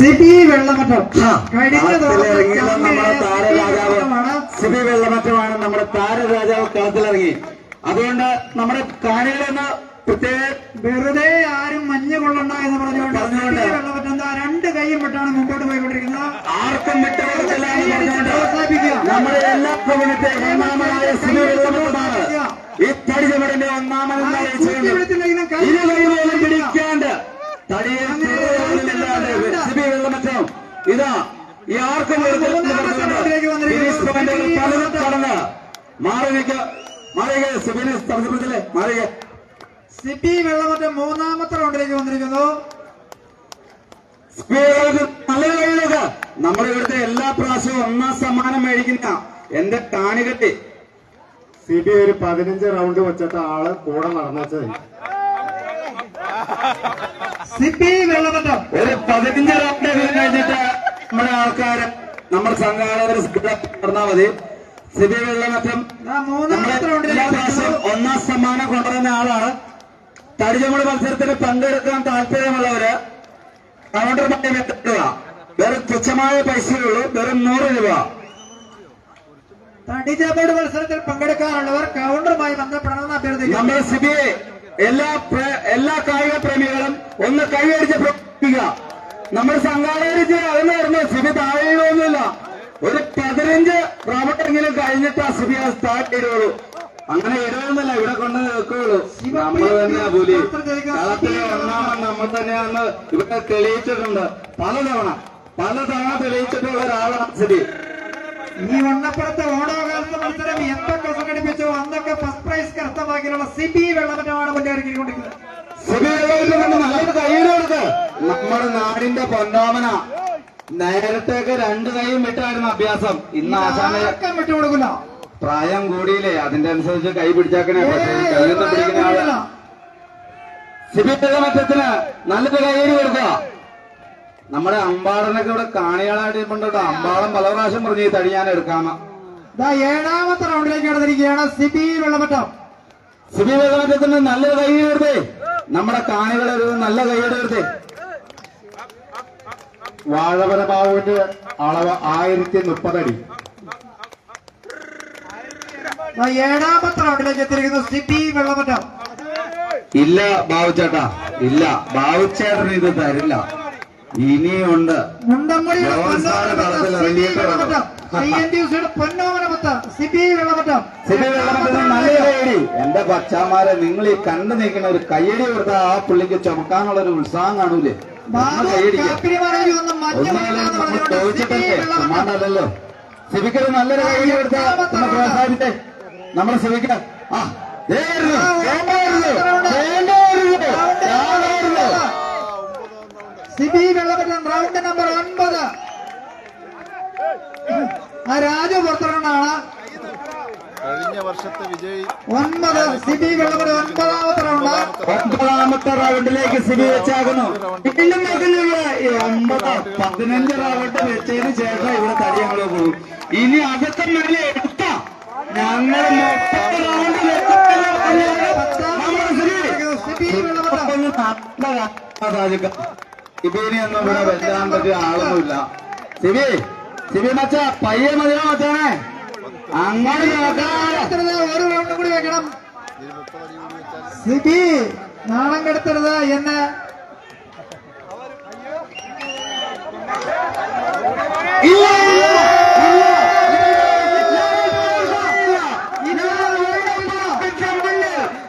സിബി വെള്ളമറ്റം. സിബി വെള്ളമറ്റമാണ് നമ്മുടെ താരരാജാവ് കളത്തിലിറങ്ങി. അതുകൊണ്ട് നമ്മുടെ കാണികളെന്ന് പ്രത്യേക വെറുതെ ആരും മഞ്ഞ് കൊള്ളണ്ട എന്ന് പറഞ്ഞുകൊണ്ട് വെള്ളമറ്റം രണ്ട് കൈയും വിട്ടാണ് മുമ്പോട്ട് പോയിക്കൊണ്ടിരിക്കുന്നത്. ആർക്കും നമ്മുടെ എല്ലാ കമ്മ്യൂണിറ്റി ഒന്നാമനായ സിബി വെള്ളമറ്റാണ് ഈ തടി ചുമടിന്റെ വെള്ളമറ്റം ഇതാ. ഈ ആർക്കും പലതും കടന്ന് മാറിയ സിബിനെ മാറിയ സിബി വെള്ളമറ്റം മൂന്നാമത്തെ റൗണ്ടിലേക്ക് വന്നിരിക്കുന്നു. സ്പീഡുകൾക്ക് നല്ല കഴിയുക നമ്മുടെ ഇവിടുത്തെ എല്ലാ പ്രാവശ്യവും ഒന്നാം സമ്മാനം മേടിക്കുന്ന എന്റെ കാണികട്ടി. സി ബി ഒരു പതിനഞ്ച് റൗണ്ട് വെച്ചിട്ട് ആൾ കൂടെ നടന്നത് ഒരു പതിനഞ്ച് റൗണ്ട് കഴിഞ്ഞിട്ട് നമ്മുടെ ആൾക്കാര് നമ്മുടെ സംഘാടകർ പറഞ്ഞാൽ മതി. സിബി വെള്ളമറ്റം. ഒന്നാം സമ്മാനം കൊണ്ടുവരുന്ന ആളാണ്. തടിചമട് മത്സരത്തിൽ പങ്കെടുക്കാൻ താല്പര്യമുള്ളവര് കൗണ്ടർ കൗണ്ടറുമായി ബന്ധപ്പെടുക വെറും തുച്ഛമായ പൈസയുള്ളൂ വെറും നൂറ് രൂപ. തടിജാബോർഡ് മത്സരത്തിൽ പങ്കെടുക്കാനുള്ളവർ കൗണ്ടറുമായി ബന്ധപ്പെടണമെന്ന് അഭ്യർത്ഥിക്കുന്നു. നമ്മുടെ സിബിയെ എല്ലാ എല്ലാ ഒന്ന് കൈയടിച്ച് പ്രവർത്തിക്കുക. നമ്മൾ സംഘാടകരിച്ച് അതെന്നായിരുന്നു സിബി താഴെയൊന്നുമില്ല ഒരു പതിനഞ്ച് റൗണ്ടെങ്കിലും കഴിഞ്ഞിട്ട് ആ സിബി സ്റ്റാർട്ട് ചെയ്തോളൂ അങ്ങനെ ഇടയൊന്നുമില്ല ഇവിടെ കൊണ്ട് നിൽക്കുകയുള്ളൂ. നമ്മൾ തന്നെ പുലി. കളത്തിലെ ഒന്നാമൻ നമ്മൾ തന്നെയാന്ന് ഇവിടെ തെളിയിച്ചിട്ടുണ്ട്. പലതവണ പലതവണ തെളിയിച്ചിട്ടുള്ള ഒരാളാണ് സിബി. ഈ വണ്ണപ്പുറത്തെ ഓണോകാലത്ത് മത്സരം എന്തൊക്കെ സംഘടിപ്പിച്ചോ? അന്നൊക്കെ ഫസ്റ്റ് പ്രൈസ് കരസ്ഥമാക്കിയുള്ള സിബി വെള്ളമറ്റമാണ് മുന്നേറിക്കൊണ്ടിരിക്കുന്നത് സുബീരവായിട്ട് തന്നെ നല്ലൊരു കൈയ്യടി കൊടുക്ക് നമ്മുടെ നാടിന്റെ പൊന്നോമന. നേരത്തെയൊക്കെ രണ്ടു കൈയും വിട്ടായിരുന്നു അഭ്യാസം. ഇന്ന് ആശാന വിട്ടു വിട്ടുകൊടുക്കില്ല പ്രായം കൂടിയില്ലേ? അതിന്റെ അനുസരിച്ച് കൈ പിടിച്ചാക്കണേ. പക്ഷേ ഈ കൈയൊന്നും പിടിക്കുന്ന ആൾ. നല്ലൊരു കൈയ്യടി കൊടുക്കുക. നമ്മുടെ അമ്പാടനൊക്കെ ഇവിടെ കാണികളായിട്ട് കൊണ്ടോ അമ്പാടം പല പ്രാവശ്യം പറഞ്ഞു ഈ തടി ഞാൻ എടുക്കാമ ഏഴാമത്തെ റൗണ്ടിലേക്ക് നടന്നിരിക്കുകയാണ് സിബി വെള്ളമറ്റം സിബി വെള്ളമറ്റത്തിന് നല്ലൊരു കൈയ്യടി കൊടുത്തേ. നമ്മുടെ കാണികളെ ഒരു നല്ല കൈയെടുത്തേ വാഴവന ബാബുവിന്റെ അളവ് ആയിരത്തി മുപ്പതടി ഏഴാമത്തെ റൗണ്ടിലേക്ക് എത്തിയിരിക്കുന്നു സിബി വെള്ളമറ്റം. ഇല്ല ബാബുച്ചേട്ടാ ഇല്ല. ബാബുച്ചേട്ടൻ ഇത് തരില്ല. ഇനിയുണ്ട്. മുണ്ടമ്പുഴിയുടെ വെള്ളമറ്റം എന്റെ പച്ചാമാരെ നിങ്ങൾ ഈ കണ്ടു നിൽക്കുന്ന ഒരു കയ്യടി കൊടുത്ത ആ പുള്ളിക്ക് ചുമക്കാനുള്ള ഒരു ഉത്സാഹം കാണൂലേ? ഒന്ന് ബാബു നല്ലൊരു കയ്യടി ഒന്നും മാറ്റം ഒന്നായാലും വരില്ലെന്ന് നമ്മൾ പറഞ്ഞുകൊണ്ട് സിബി ചോദിച്ചിട്ടല്ലേ വെള്ളമറ്റം സമാനല്ലോ സിബിക്കൊരു നല്ലൊരു കൈയടി കൊടുത്താൽ ഒന്ന് പ്രോത്സാഹിപ്പിച്ചേ നമ്മുടെ സിബിക്ക് ആ ദേ വരുന്നു, വേണ്ട വരുന്നു, വേണ്ട വരുന്നു, ഞാൻ വരുന്നു. സിബി വെള്ളമറ്റം റൗണ്ട് നമ്പർ ഒൻപത് ആ രാജു പുറത്തിറങ്ങാണ് കഴിഞ്ഞ വർഷത്തെ വിജയി. ഒൻപത് സിബി വെള്ളമറ്റം ഒൻപതാമത്തെ റൗണ്ട് ഒൻപതാമത്തെ റൗണ്ടിലേക്ക് സിബി വെച്ചാകുന്നു. വീണ്ടും ഒമ്പത് പതിനഞ്ച് റൗണ്ട് വെച്ചതിന് ശേഷം ഇവിടെ തടി ഞങ്ങൾ പോകും. ഇനി അകത്തെ മേലെ എടുത്ത ഞങ്ങൾ മുപ്പത് റൗണ്ട് സിബി ഇനി ഒന്നും ഇവിടെ വെച്ചാൻ പറ്റിയ ആളൊന്നുമില്ല സിബി സിബി മച്ച പയ്യെ മതിയോ മച്ചാനെ? അങ്ങോട്ട് നോക്കാതെ അടുത്തത് ഒരു റൗണ്ട് കൂടി വെക്കണം സിബി നാണം കെടുത്തരുത് എന്ന് ഇല്ല ഇല്ല ഇല്ല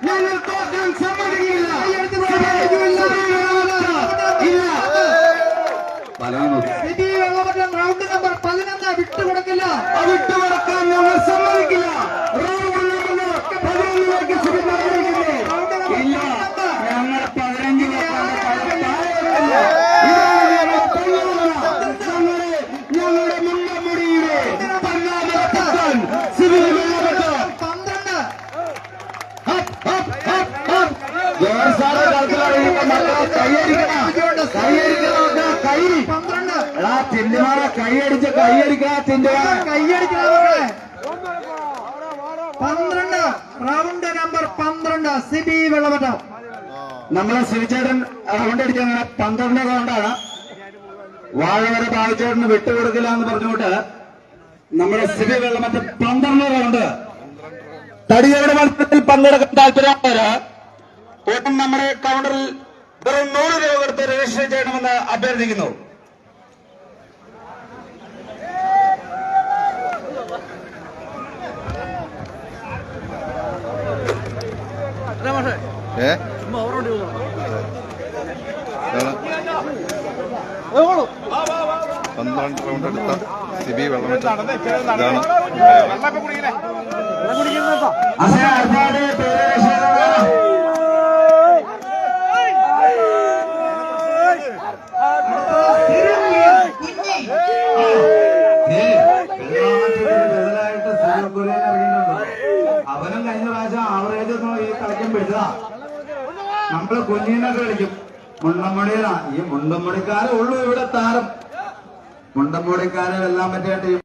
ഞങ്ങൾ തോക്കാൻ സമ്മതിക്കില്ല ഇല്ല പലതും സിബി വെള്ളമറ്റം റൗണ്ട് നമ്പർ പതിനൊന്ന് വിട്ടുകൊടുക്കില്ല വിട്ടുകൊടുക്കാൻ ഞങ്ങൾ സമ്മതിക്കില്ല റൗണ്ട് നമ്പർ പതിനൊന്നിലേക്ക് സുഖം പറഞ്ഞിരിക്കുന്നു. ഇല്ല ഞങ്ങൾ പതിനഞ്ച് ഞങ്ങളുടെ മുണ്ടമുടിയുടെ പന്നാമത്തൻ സിവിൽ വെള്ളപ്പെട്ട പന്ത്രണ്ട് ജോർസാറ് കളത്തിലറിയുമ്പോ തിന്നുമാരെ കൈയടിച്ച് കൈയടിക്കണം പന്ത്രണ്ട് റൗണ്ട് നമ്പർ പന്ത്രണ്ട് സിബി വെള്ളമറ്റം നമ്മളെ ശ്രീചേട്ടൻ റൗണ്ട് അടിച്ചങ്ങനെ പന്ത്രണ്ട്. റൗണ്ടാണ് വാഴവരെ ബാബുചേട്ടന് വിട്ടുകൊടുക്കില്ല എന്ന് പറഞ്ഞുകൊണ്ട് നമ്മുടെ സിബി വെള്ളമറ്റ പന്ത്രണ്ട് റൗണ്ട് തടിയുടെ മത്സരത്തിൽ പങ്കെടുക്കാൻ താല്പര്യമുള്ളവര് ഉടൻ നമ്മുടെ കൗണ്ടറിൽ വെറും നൂറ് രൂപ കൊടുത്ത് രജിസ്റ്റർ ചെയ്യണമെന്ന് അഭ്യർത്ഥിക്കുന്നു. പന്ത്രണ്ട് റൗണ്ട് എടുത്ത സിബി വെള്ളം ഇതാണ്. കഴിഞ്ഞ പ്രാവശ്യം ആവറേജ് ഒന്നും ഈ കളിക്കാൻ പിടിച്ചതാ നമ്മൾ കുഞ്ഞിനൊക്കെ കളിക്കും. മുണ്ടമ്പടിയിലാ ഈ മുണ്ടമ്പടിക്കാരെ ഉള്ളൂ ഇവിടെ താരം. മുണ്ടമ്പടിക്കാരെ എല്ലാം പറ്റിയ ടീം.